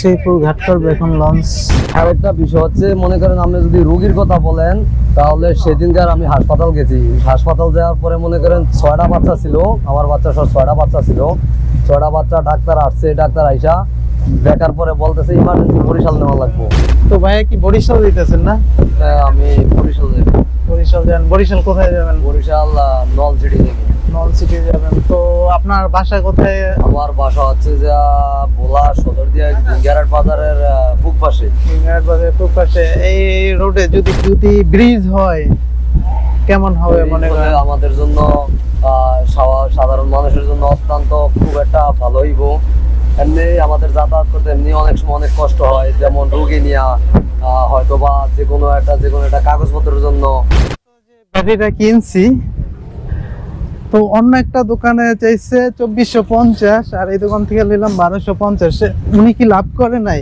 শ্রীপুর ঘাট করবে এখন লঞ্চ আরেকটা বিষয় হচ্ছে মনে করেন আপনি যদি রোগীর কথা বলেন তাহলে সেদিনকার আমি হাসপাতাল গেছি। হাসপাতাল যাওয়ার পরে মনে করেন ছয়টা বাচ্চা ছিল আমার বাচ্চা সব ছয়টা বাচ্চা ছিল। ছয়টা বাচ্চা ডাক্তার আসছে ডাক্তার আইসা দেখার পরে বলতেছে ইমার্জেন্সি বরিশাল নেওয়া লাগবো। তো ভাইয়া কি বরিশাল দিতেছেন না? আমি বরিশাল বরিশাল যান। বরিশাল কোথায় যাবেন? বরিশাল আহ, নলছিটি যাব নল সিটি যাবেন। তো আপনার বাসা কোথায়? আমার বাসা হচ্ছে যে পাশে। মিনার বাজার খুব পাশে। এই রোডে যদি যদি ব্রিজ হয় কেমন হবে মনে করেন? আমাদের জন্য সাধারণ মানুষের জন্য অত্যন্ত খুব একটা ভালো হইব। এমনি আমাদের যাতায়াত করতে এমনি অনেক সময় অনেক কষ্ট হয়। যেমন রোগী নিয়া হয়তো বা যে কোনো একটা যে কোনো একটা কাগজপত্রের জন্য। ব্যাটারিটা কিনছি। তো অন্য একটা দোকানে চাইছে চব্বিশশো পঞ্চাশ আর এই দোকান থেকে নিলাম বারোশো পঞ্চাশ। উনি কি লাভ করে নাই?